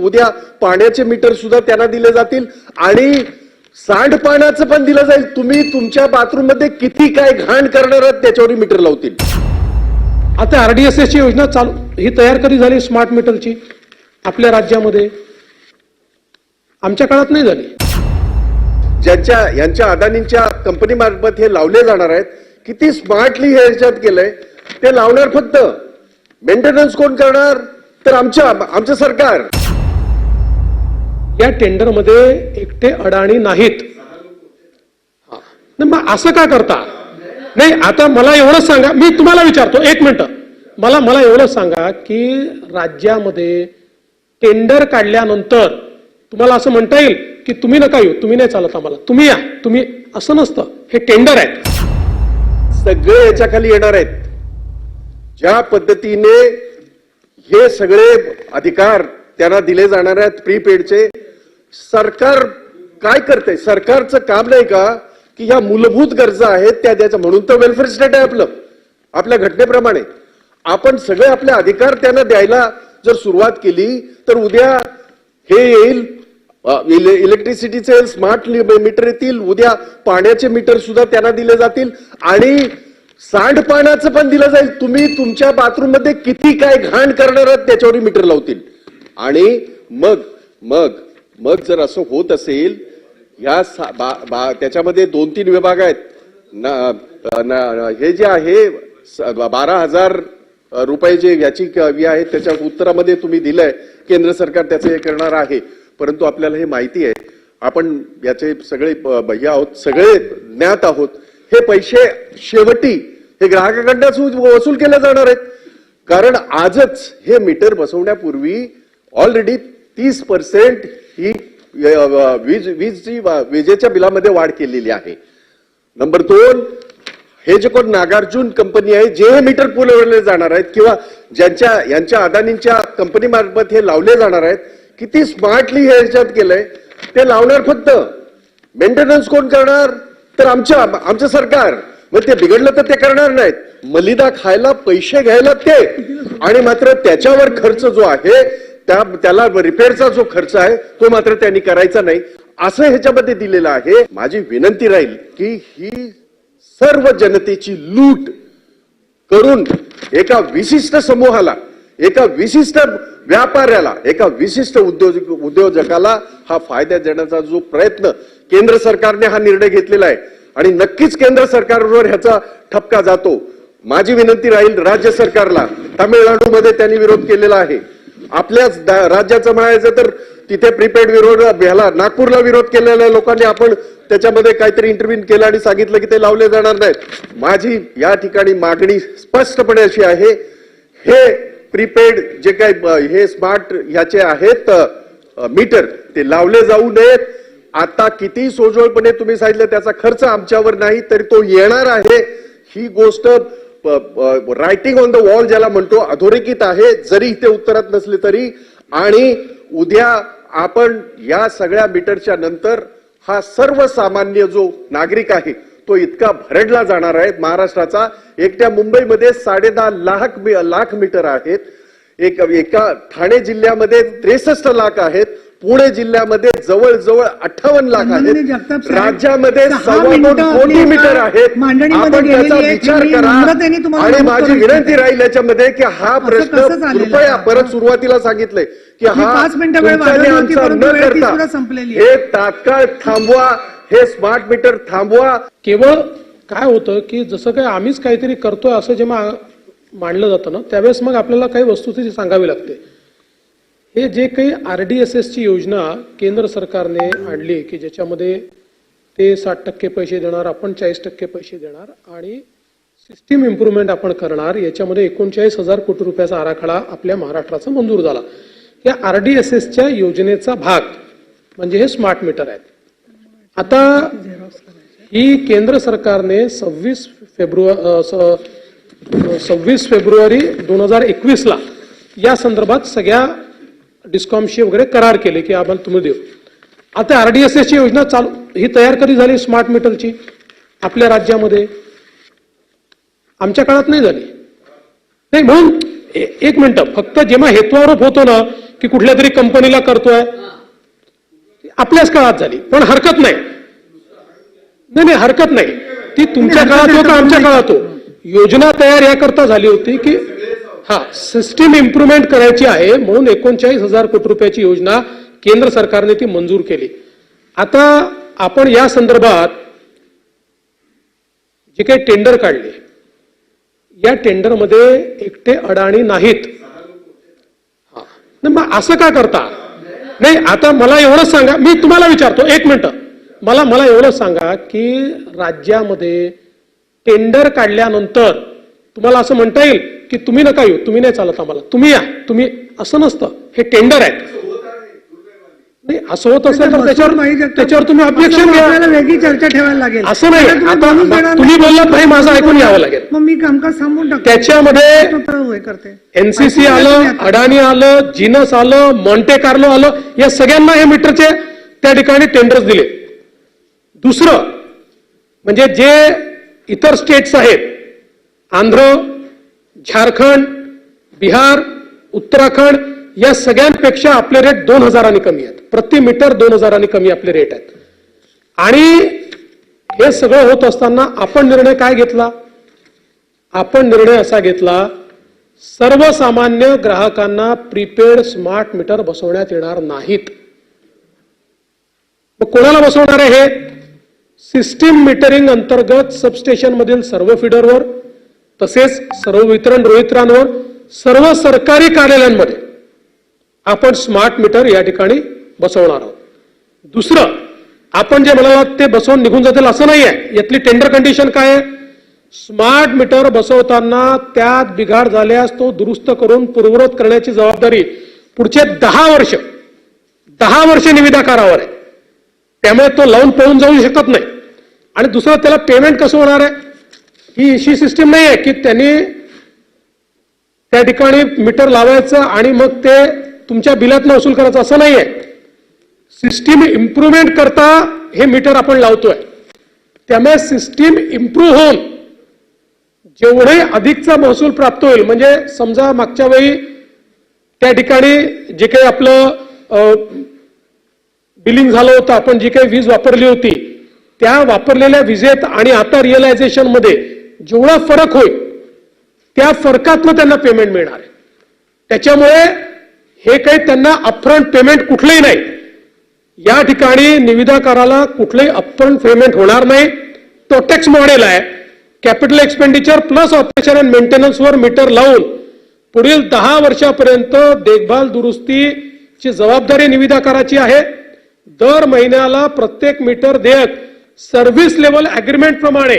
उद्या पाण्याचे मीटर सुद्धा त्यांना दिले जातील आणि सांडपाण्याचं पण दिलं जाईल. तुम्ही तुमच्या बाथरूममध्ये किती काय घाण करणार आहात त्याच्यावर मीटर लावतील. आता आरडीएसएसची योजना चालू ही तयार कधी झाली स्मार्ट मीटरची? आपल्या राज्यामध्ये. आमच्या काळात नाही झाली. ज्यांच्या यांच्या अदानींच्या कंपनी मार्फत हे लावले जाणार आहेत. किती स्मार्टली हे ह्याच्यात केलंय. ते लावणार फक्त. मेंटेनन्स कोण करणार? तर आमच्या आमचं सरकार. या टेंडरमध्ये एकटे अडाणी नाहीत. मग असं का करता? नाही आता मला एवढंच सांगा मी तुम्हाला विचारतो एक मिनटं. मला मला एवढंच सांगा की राज्यामध्ये टेंडर काढल्यानंतर तुम्हाला असं म्हणता येईल की तुम्ही नका येऊ तुम्ही नाही चालत आम्हाला तुम्ही या तुम्ही असं नसतं हे टेंडर आहेत. सगळे याच्या खाली येणार आहेत. ज्या पद्धतीने हे सगळे अधिकार त्यांना दिले जाणार आहेत प्रीपेडचे. सरकार काय करते सरकारचं काम नाही का की ह्या मूलभूत गरजा आहेत त्या द्यायच्या. म्हणून तर वेलफेअर स्टेट आहे आपलं. आपल्या घटनेप्रमाणे. आपण सगळे आपले अधिकार त्यांना द्यायला जर सुरुवात केली तर उद्या हे येईल इले- इलेक्ट्रिसिटीचे येईल स्मार्ट मीटर येतील उद्या पाण्याचे मीटर सुद्धा त्यांना दिले जातील आणि सांडपाण्याचं पण दिलं जाईल. तुम्ही तुमच्या बाथरूममध्ये किती काय घाण करणार आहात त्याच्यावर मीटर लावतील. आणि मग मग मग जर असं होत असेल या सा- बा- बा- त्याच्यामध्ये दोन तीन विभाग आहेत. ना हे जे आहे बारा हजार रुपये जे याची हवी आहे त्याच्या उत्तरामध्ये तुम्ही दिलंय केंद्र सरकार त्याचं हे करणार आहे. परंतु आपल्याला हे माहिती आहे आपण याचे सगळे भैया आहोत सगळे ज्ञात आहोत. हे पैसे शेवटी हे ग्राहकाकडनं वसूल केले जाणार आहेत. कारण आजच हे मीटर बसवण्यापूर्वी ऑलरेडी तीस पर्सेंट ही वीज वीज वीजची विजेच्या बिलामध्ये वाढ केलेली आहे. नंबर दोन हे जे कोण नागार्जुन कंपनी आहे जे हे मीटर पुरवले जाणार आहेत किंवा ज्यांच्या यांच्या अदानींच्या कंपनी मार्फत हे लावले जाणार आहेत किती स्मार्टली हे ह्याच्यात केलंय ते लावणार फक्त. मेंटेनन्स कोण करणार? तर आमच्या आमचं सरकार. मग ते बिघडलं तर ते करणार नाहीत. मलिदा खायला पैसे घ्यायला ते. आणि मात्र त्याच्यावर खर्च जो आहे त्या त्याला रिपेअरचा जो खर्च आहे तो मात्र त्यांनी करायचा नाही. असं ह्याच्यामध्ये दिलेलं आहे. माझी विनंती राहील की ही सर्व जनतेची लूट करून एका विशिष्ट समूहाला एका विशिष्ट व्यापाऱ्याला एका विशिष्ट उद्योजक उद्योजकाला हा फायदा देण्याचा जो प्रयत्न केंद्र सरकारने हा निर्णय घेतलेला आहे. आणि नक्कीच केंद्र सरकारवर ह्याचा ठपका जातो. माझी विनंती राहील राज्य सरकारला तामिळनाडूमध्ये त्यांनी विरोध केलेला आहे. आपल्याच राज्याचं म्हणायचं तर तिथे प्रीपेड विरोध ह्याला नागपूरला विरोध केलेल्या लोकांनी आपण त्याच्यामध्ये काहीतरी इंटरव्ह्यू केलं आणि सांगितलं की ते लावले जाणार नाहीत. माझी या ठिकाणी मागणी स्पष्टपणे अशी आहे हे प्रीपेड जे काही हे स्मार्ट ह्याचे आहेत मीटर ते लावले जाऊ नयेत. आता किती सोजवळपणे तुम्ही सांगितलं त्याचा खर्च आमच्यावर नाही तरी तो येणार आहे. ही गोष्ट रायटिंग ऑन द वॉल ज्याला म्हणतो अधोरेखित आहे. जरी ते उत्तरात नसले तरी. आणि उद्या आपण या सगळ्या मीटरच्या नंतर हा सर्वसामान्य जो नागरिक आहे तो इतका भरडला जाणार आहे. महाराष्ट्राचा एकट्या मुंबईमध्ये साडे दहा लाख मी- लाख मीटर आहेत. एक एका ठाणे जिल्ह्यामध्ये त्रेसष्ट लाख आहेत. पुणे जिल्ह्यामध्ये जवळजवळ अठ्ठावन्न लाख आहेत राज्यामध्ये सव्वा दोन कोटी मीटर आहेत आपण त्याचा. विचार करा आणि माझी विनंती. राहील याच्यामध्ये की हा प्रश्न कृपया? परत सुरुवातीला सांगितलंय की हा. हे तात्काळ थांबवा हे स्मार्ट मीटर थांबवा केवळ काय होतं की जसं काही आम्हीच काहीतरी करतोय असं जेव्हा मांडलं जातं ना त्यावेळेस मग आपल्याला काही वस्तुस्थिती सांगावी लागते हे जे काही आर डी एस एसची योजना केंद्र सरकारने आणली की ज्याच्यामध्ये ते साठ टक्के पैसे देणार आपण चाळीस टक्के पैसे देणार आणि सिस्टीम इम्प्रूव्हमेंट आपण करणार याच्यामध्ये एकोणचाळीस हजार कोटी रुपयाचा आराखडा आपल्या महाराष्ट्राचा मंजूर झाला. या आर डी एस एसच्या योजनेचा भाग म्हणजे हे स्मार्ट मीटर आहेत. आता ही केंद्र सरकारने सव्वीस फेब्रुवारी सव्वीस फेब्रुवारी दोन हजार एकवीसला या संदर्भात सगळ्या डिस्कॉमशी वगैरे करार केले की आम्हाला तुम्ही देऊ. आता आरडीएसएसची योजना चालू ही तयार कधी झाली स्मार्ट मीटरची? आपल्या राज्यामध्ये. आमच्या काळात नाही झाली. नाही म्हणून एक मिनटं फक्त जेव्हा हेतुआरोप होतो ना की कुठल्या तरी कंपनीला करतोय आपल्याच काळात झाली पण हरकत नाही. नाही नाही हरकत नाही. ती तुमच्या काळात हो का आमच्या काळात हो योजना तयार याकरता झाली होती की हा. सिस्टीम इम्प्रुव्हमेंट करायची आहे म्हणून एकोणचाळीस हजार कोटी रुपयाची योजना केंद्र सरकारने ती मंजूर केली. आता आपण या संदर्भात जे काही टेंडर काढले या टेंडरमध्ये एकटे अडाणी नाहीत. हा. नाही, मग असं का करता? नाही आता मला एवढंच सांगा मी तुम्हाला विचारतो एक मिनिट. मला मला एवढंच सांगा की राज्यामध्ये टेंडर काढल्यानंतर तुम्हाला असं म्हणता येईल की तुम्ही नका येऊ तुम्ही नाही चालत आम्हाला तुम्ही या तुम्ही असं नसतं हे टेंडर आहे नाही असं होत असेल तर त्याच्यावर त्याच्यावर तुम्ही ऑब्जेक्शन घ्या वेगळी चर्चा ठेवायला लागेल असं नाही. आता तुम्ही. बोललात नाही, माझं ऐकून घ्यावं लागेल. मग मी कामकाज थांबून टाकतो त्याच्यामध्ये एनसीसी आलं. अडाणी आलं जिनस आलं मॉन्टे कार्लो आलं या सगळ्यांना हे मीटरचे त्या ठिकाणी टेंडर्स दिले दुसरं म्हणजे जे इतर स्टेट्स आहेत आंध्र झारखंड बिहार उत्तराखंड या सगळ्यांपेक्षा आपले रेट दोन हजारांनी कमी आहेत. प्रति मीटर दोन हजारांनी कमी आपले रेट आहेत. आणि हे सगळं होत असताना आपण निर्णय काय घेतला? आपण निर्णय असा घेतला सर्वसामान्य ग्राहकांना प्रीपेड स्मार्ट मीटर बसवण्यात येणार नाहीत. मग कोणाला बसवणार आहे हे? सिस्टीम मीटरिंग अंतर्गत सबस्टेशनमधील सर्व फिडरवर तसेच सर्व वितरण रोहित्रांवर सर्व सरकारी कार्यालयांमध्ये आपण स्मार्ट मीटर या ठिकाणी बसवणार आहोत. दुसरं आपण जे म्हणालात ते बसवून निघून जातील असं नाही आहे यातली टेंडर कंडिशन काय आहे? स्मार्ट मीटर बसवताना त्यात बिघाड झाल्यास तो दुरुस्त करून पूर्ववत करण्याची जबाबदारी पुढचे दहा वर्ष दहा वर्ष निविदाकारावर आहे. त्यामुळे तो लावून पळून जाऊ शकत नाही. आणि दुसरं त्याला पेमेंट कसं होणार आहे? ही अशी सिस्टीम नाही आहे की त्यांनी त्या ठिकाणी मीटर लावायचं आणि मग ते तुमच्या बिलातनं वसूल करायचं असं नाही आहे सिस्टीम इम्प्रुव्हमेंट करता हे मीटर आपण लावतोय. त्यामुळे सिस्टीम इम्प्रूव्ह होऊन जेवढे अधिकचा महसूल प्राप्त होईल म्हणजे समजा मागच्या वेळी त्या ठिकाणी जे काही आपलं बिलिंग झालं होतं आपण जी काही वीज वापरली होती त्या वापरलेल्या विजेत आणि आता रिअलायझेशनमध्ये जेवढा फरक होईल त्या फरकातनं त्यांना पेमेंट मिळणार आहे. त्याच्यामुळे हे काही त्यांना अपफ्रंट पेमेंट कुठलंही नाही. या ठिकाणी निविदाकाराला कुठलंही अपफ्रंट पेमेंट होणार नाही. तो टॅक्स मॉडेल आहे. Capital expenditure plus operation and मेंटेनन्सवर meter लावून पुढील दहा वर्षापर्यंत देखभाल दुरुस्तीची जबाबदारी निविदाकाराची आहे. दर महिन्याला प्रत्येक मीटर देयक सर्व्हिस लेवल अग्रीमेंट प्रमाणे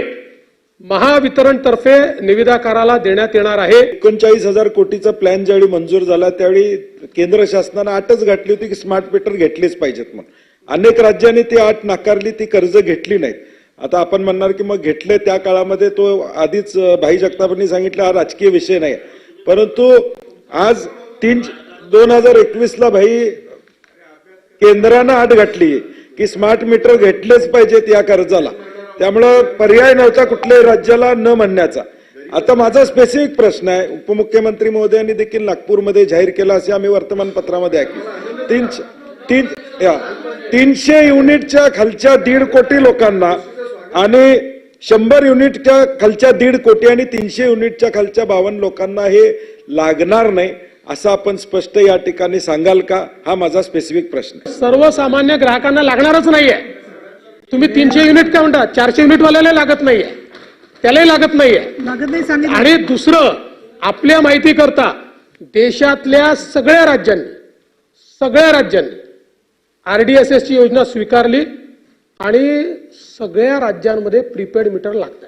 महावितरण तर्फे निविदाकाराला देण्यात येणार आहे. एकोणचाळीस हजार कोटीचा प्लॅन ज्यावेळी मंजूर झाला त्यावेळी केंद्र शासनानं आटच घातली होती की स्मार्ट मीटर घेतलीच पाहिजेत म्हणून. अनेक राज्यांनी ती आट नाकारली ती कर्ज घेतली नाहीत. आता आपण म्हणणार की मग घेतले त्या काळामध्ये तो आधीच भाई जगतापांनी सांगितलं हा राजकीय विषय नाही परंतु आज तीन दोन हजार एकवीसला भाई केंद्रानं आट घातली की स्मार्ट मीटर घेतलेच पाहिजेत या कर्जाला. त्यामुळं पर्याय नव्हता कुठल्याही राज्याला न म्हणण्याचा. आता माझा स्पेसिफिक प्रश्न आहे उपमुख्यमंत्री महोदयांनी देखील नागपूरमध्ये जाहीर केला असे आम्ही वर्तमानपत्रामध्ये ऐकलं. तीनशे तीन या तीनशे युनिटच्या खालच्या दीड कोटी लोकांना आणि शंभर युनिटच्या खालच्या दीड कोटी आणि तीनशे युनिटच्या खालच्या बावन्न लोकांना हे लागणार नाही असं आपण स्पष्ट या ठिकाणी सांगाल का? हा माझा स्पेसिफिक प्रश्न सर्वसामान्य ग्राहकांना लागणारच नाहीये. तुम्ही तीनशे युनिट काय म्हणता? चारशे युनिट वाल्याला लागत नाहीये. त्यालाही लागत नाहीये. लागत नाही सांगितलं. आणि दुसरं आपल्या माहिती करता देशातल्या सगळ्या राज्यांनी सगळ्या राज्यांनी आरडीएसएस ची योजना स्वीकारली आणि सगळ्या राज्यांमध्ये प्रीपेड मीटर लागत